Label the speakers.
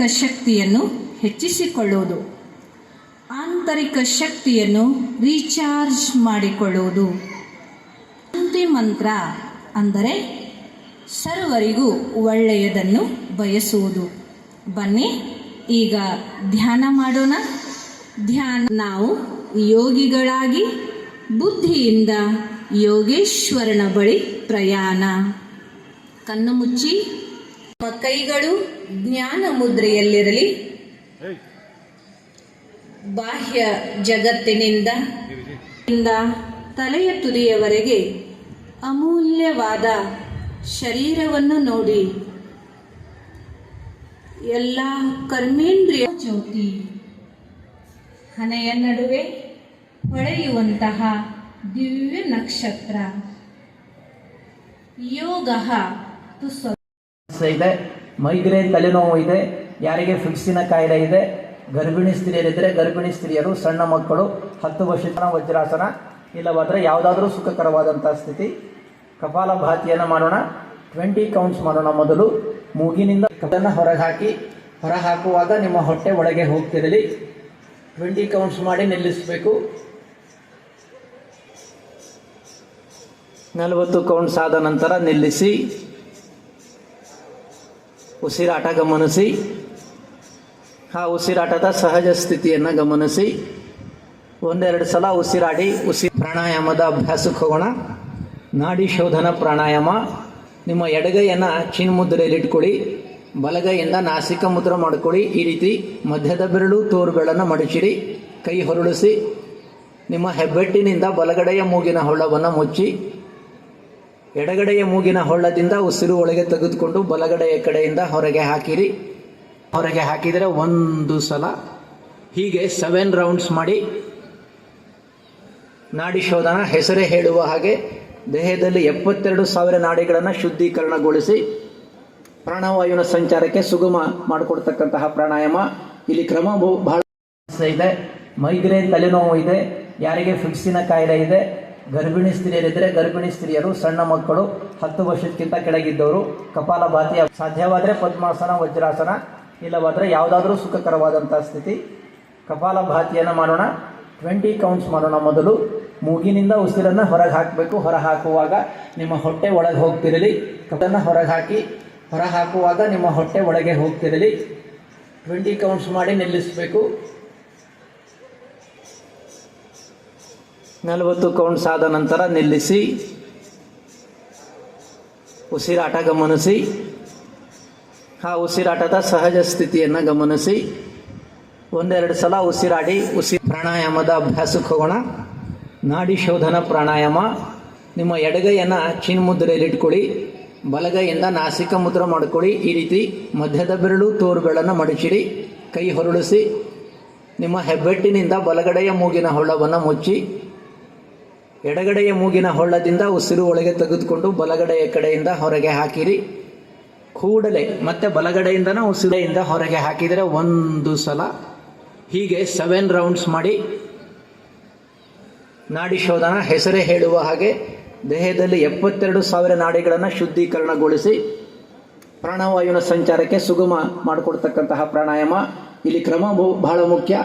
Speaker 1: ಆಂತರಿಕ ಶಕ್ತಿಯನ್ನು ಹೆಚ್ಚಿಸಿಕೊಳ್ಳುವುದು. ಆಂತರಿಕ ಶಕ್ತಿಯನ್ನು ರೀಚಾರ್ಜ್ ಮಾಡಿಕೊಳ್ಳುವುದು. ಶಾಂತಿ ಮಂತ್ರ ಅಂದರೆ ಸರ್ವರಿಗೂ ಒಳ್ಳೆಯದನ್ನು ಬಯಸುವುದು. ಬನ್ನಿ, ಈಗ ಧ್ಯಾನ ಮಾಡೋಣ. ಧ್ಯಾನ, ನಾವು ಯೋಗಿಗಳಾಗಿ ಬುದ್ಧಿಯಿಂದ ಯೋಗೇಶ್ವರನ ಬಳಿ ಪ್ರಯಾಣ. ಕಣ್ಣು ಮುಚ್ಚಿ ನಮ್ಮ ಕೈಗಳು ಜ್ಞಾನ ಮುದ್ರೆಯಲ್ಲಿರಲಿ. ಬಾಹ್ಯ ಜಗತ್ತಿನಿಂದ ತಲೆಯ ತುದಿಯವರೆಗೆ ಅಮೂಲ್ಯವಾದ ಶರೀರವನ್ನು ನೋಡಿ. ಎಲ್ಲ ಕರ್ಮೇಂದ್ರಿಯ ಜ್ಯೋತಿ ಹಣೆಯ ನಡುವೆ ಹೊಳೆಯುವಂತಹ ದಿವ್ಯ ನಕ್ಷತ್ರ ಯೋಗ
Speaker 2: ಸಮಸ್ಯೆ ಇದೆ. ಮೈಗ್ರೇನ್ ತಲೆನೋವು ಇದೆ. ಯಾರಿಗೆ ಫಿಕ್ಸಿನ ಕಾಯಿಲೆ ಇದೆ? ಗರ್ಭಿಣಿ ಸ್ತ್ರೀಯರಿದ್ದರೆ ಗರ್ಭಿಣಿ ಸ್ತ್ರೀಯರು, ಸಣ್ಣ ಮಕ್ಕಳು, ಹತ್ತು ವರ್ಷದ ವಜ್ರಾಸನ ಇಲ್ಲವಾದರೆ ಯಾವುದಾದ್ರೂ ಸುಖಕರವಾದಂಥ ಸ್ಥಿತಿ. ಕಪಾಲ ಭಾತಿಯನ್ನು ಮಾಡೋಣ. ಟ್ವೆಂಟಿ ಕೌಂಟ್ಸ್ ಮಾಡೋಣ ಮೊದಲು. ಮೂಗಿನಿಂದ ಕದನ್ನು ಹೊರಗೆ ಹಾಕಿ ಹೊರ ಹಾಕುವಾಗ ನಿಮ್ಮ ಹೊಟ್ಟೆ ಒಳಗೆ ಹೋಗ್ತಿರಲಿ. ಟ್ವೆಂಟಿ ಕೌಂಟ್ಸ್ ಮಾಡಿ ನಿಲ್ಲಿಸಬೇಕು. ನಲವತ್ತು ಕೌಂಟ್ಸ್ ಆದ ನಂತರ ನಿಲ್ಲಿಸಿ. ಉಸಿರಾಟ ಗಮನಿಸಿ ಆ ಉಸಿರಾಟದ ಸಹಜ ಸ್ಥಿತಿಯನ್ನು ಗಮನಿಸಿ. ಒಂದೆರಡು ಸಲ ಉಸಿರಾಡಿ, ಉಸಿ ಪ್ರಾಣಾಯಾಮದ ಅಭ್ಯಾಸಕ್ಕೆ ಹೋಗೋಣ ನಾಡಿ ಶೋಧನ ಪ್ರಾಣಾಯಾಮ. ನಿಮ್ಮ ಎಡಗೈಯನ್ನು ಚಿನ್ಮುದ್ರೆಯಲ್ಲಿಟ್ಕೊಳ್ಳಿ ಬಲಗೈಯಿಂದ ನಾಸಿಕ ಮುದ್ರ ಮಾಡ್ಕೊಳ್ಳಿ. ಈ ರೀತಿ ಮಧ್ಯದ ಬೆರಳು ತೋರುಗಳನ್ನು ಮಡಚಿಡಿ. ಕೈ ಹೊರಳಿಸಿ. ನಿಮ್ಮ ಹೆಬ್ಬೆಟ್ಟಿನಿಂದ ಬಲಗಡೆಯ ಮೂಗಿನ ಹೊಳ್ಳವನ್ನು ಮುಚ್ಚಿ. ಎಡಗಡೆಯ ಮೂಗಿನ ಹೊಳ್ಳದಿಂದ ಉಸಿರು ಒಳಗೆ ತೆಗೆದುಕೊಂಡು ಬಲಗಡೆಯ ಕಡೆಯಿಂದ ಹೊರಗೆ ಹಾಕಿರಿ. ಹೊರಗೆ ಹಾಕಿದರೆ ಒಂದು ಸಲ ಹೀಗೆ ಸೆವೆನ್ ರೌಂಡ್ಸ್ ಮಾಡಿ ನಾಡಿ ಶೋಧನ ಹೆಸರೇ ಹೇಳುವ ಹಾಗೆ ದೇಹದಲ್ಲಿ ಎಪ್ಪತ್ತೆರಡು ಸಾವಿರ ನಾಡಿಗಳನ್ನು ಶುದ್ಧೀಕರಣಗೊಳಿಸಿ ಪ್ರಾಣವಾಯುವಿನ ಸಂಚಾರಕ್ಕೆ ಸುಗಮ ಮಾಡಿಕೊಡ್ತಕ್ಕಂತಹ ಪ್ರಾಣಾಯಾಮ. ಇಲ್ಲಿ ಕ್ರಮ ಬಹು- ಬಹಳ ಇದೆ. ಮೈಗ್ರೇನ್ ತಲೆನೋವು ಇದೆ. ಯಾರಿಗೆ ಫಿಕ್ಸಿನ ಕಾಯಿಲೆ ಇದೆ. ಗರ್ಭಿಣಿ ಸ್ತ್ರೀಯರಿದ್ದರೆ ಗರ್ಭಿಣಿ ಸ್ತ್ರೀಯರು, ಸಣ್ಣ ಮಕ್ಕಳು, ಹತ್ತು ವರ್ಷಕ್ಕಿಂತ ಕೆಳಗಿದ್ದವರು, ಕಪಾಲ ಭಾತಿ ಸಾಧ್ಯವಾದರೆ ಪದ್ಮಾಸನ, ವಜ್ರಾಸನ, ಇಲ್ಲವಾದರೆ ಯಾವುದಾದ್ರೂ ಸುಖಕರವಾದಂಥ ಸ್ಥಿತಿ. ಕಪಾಲ ಭಾತಿಯನ್ನು ಮಾಡೋಣ ಟ್ವೆಂಟಿ ಕೌಂಟ್ಸ್ ಮಾಡೋಣ ಮೊದಲು. ಮೂಗಿನಿಂದ ಉಸಿರನ್ನು ಹೊರಗೆ ಹಾಕಬೇಕು. ಹೊರ ಹಾಕುವಾಗ ನಿಮ್ಮ ಹೊಟ್ಟೆ ಒಳಗೆ ಹೋಗ್ತಿರಲಿ. ಕದನ್ನು ಹೊರಗೆ ಹಾಕಿ, ಹೊರ ಹಾಕುವಾಗ ನಿಮ್ಮ ಹೊಟ್ಟೆ ಒಳಗೆ ಹೋಗ್ತಿರಲಿ. ಟ್ವೆಂಟಿ ಕೌಂಟ್ಸ್ ಮಾಡಿ ನಿಲ್ಲಿಸಬೇಕು. ನಲವತ್ತು ಕೌಂಟ್ಸ್ ಆದ ನಂತರ ನಿಲ್ಲಿಸಿ. ಉಸಿರಾಟ ಗಮನಿಸಿ. ಆ ಉಸಿರಾಟದ ಸಹಜ ಸ್ಥಿತಿಯನ್ನು ಗಮನಿಸಿ. ಒಂದೆರಡು ಸಲ ಉಸಿರಾಡಿ, ಉಸಿ ಪ್ರಾಣಾಯಾಮದ ಅಭ್ಯಾಸಕ್ಕೆ ಹೋಗೋಣ ನಾಡಿ ಶೋಧನ ಪ್ರಾಣಾಯಾಮ. ನಿಮ್ಮ ಎಡಗೈಯನ್ನು ಚಿನ್ಮುದ್ರೆಯಲ್ಲಿಟ್ಕೊಳ್ಳಿ ಬಲಗೈಯಿಂದ ನಾಸಿಕ ಮುದ್ರ ಮಾಡ್ಕೊಳ್ಳಿ. ಈ ರೀತಿ ಮಧ್ಯದ ಬೆರಳು ತೋರುಗಳನ್ನು ಮಡಚಿಡಿ ಕೈ ಹೊರಳಿಸಿ. ನಿಮ್ಮ ಹೆಬ್ಬೆಟ್ಟಿನಿಂದ ಬಲಗಡೆಯ ಮೂಗಿನ ಹೊಳ್ಳವನ್ನು ಮುಚ್ಚಿ. ಎಡಗಡೆಯ ಮೂಗಿನ ಹೊಳ್ಳದಿಂದ ಉಸಿರು ಒಳಗೆ ತೆಗೆದುಕೊಂಡು ಬಲಗಡೆಯ ಕಡೆಯಿಂದ ಹೊರಗೆ ಹಾಕಿರಿ. ಕೂಡಲೇ ಮತ್ತೆ ಬಲಗಡೆಯಿಂದನೂ ಉಸಿರೆಯಿಂದ ಹೊರಗೆ ಹಾಕಿದರೆ ಒಂದು ಸಲ ಹೀಗೆ ಸೆವೆನ್ ರೌಂಡ್ಸ್ ಮಾಡಿ ನಾಡಿ ಶೋಧನ ಹೆಸರೇ ಹೇಳುವ ಹಾಗೆ ದೇಹದಲ್ಲಿ ಎಪ್ಪತ್ತೆರಡು ಸಾವಿರ ನಾಡಿಗಳನ್ನು ಶುದ್ಧೀಕರಣಗೊಳಿಸಿ ಪ್ರಾಣವಾಯುವಿನ ಸಂಚಾರಕ್ಕೆ ಸುಗಮ ಮಾಡಿಕೊಡ್ತಕ್ಕಂತಹ ಪ್ರಾಣಾಯಾಮ. ಇಲ್ಲಿ ಕ್ರಮ ಬಹು- ಬಹಳ ಮುಖ್ಯ.